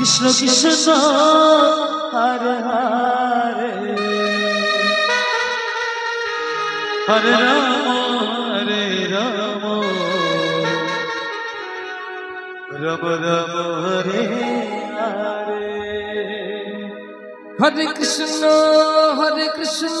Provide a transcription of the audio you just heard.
Krishna Krishna Hare Hare. Hare Ram Hare Ram. Ram Ram, Hare Hare. Hare Krishna Hare Krishna.